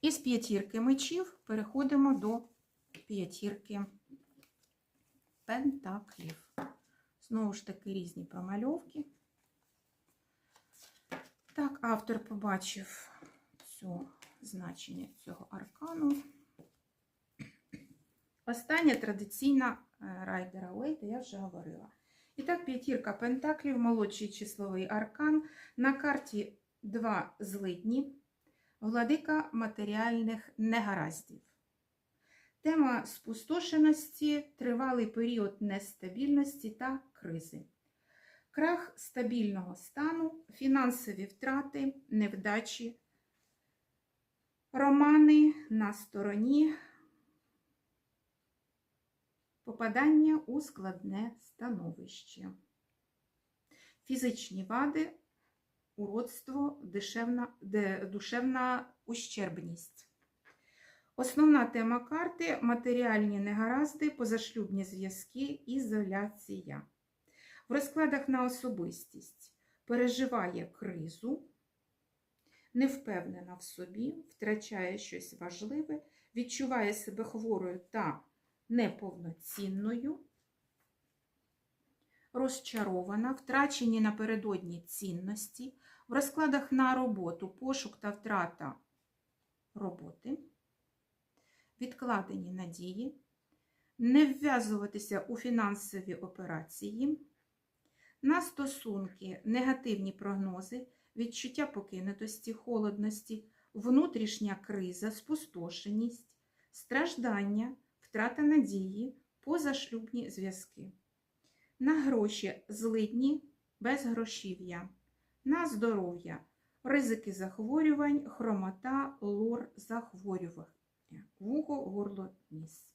Із п'ятірки мечів переходимо до п'ятірки пентаклів. Знову ж таки, різні промальовки. Так, автор побачив цю значення цього аркану. Остання традиційна е, райдера Уейта, я вже говорила. І так, п'ятірка пентаклів, молодший числовий аркан. На карті два злидні, владика матеріальних негараздів. Тема спустошеності, тривалий період нестабільності та кризи. Крах стабільного стану, фінансові втрати, невдачі, романи на стороні, попадання у складне становище, фізичні вади, уродство, дешевна, де, душевна ущербність. Основна тема карти матеріальні негаразди, позашлюбні зв'язки, ізоляція. В розкладах на особистість переживає кризу, не впевнена в собі, втрачає щось важливе, відчуває себе хворою та неповноцінною, розчарована, втрачені напередодні цінності, в розкладах на роботу, пошук та втрата роботи, відкладені надії, не вв'язуватися у фінансові операції, на стосунки, негативні прогнози, відчуття покинутості, холодності, внутрішня криза, спустошеність, страждання, втрата надії, позашлюбні зв'язки. На гроші злидні, без грошів'я, на здоров'я, ризики захворювань, хромота, лор захворювання, вухо, горло, ніс.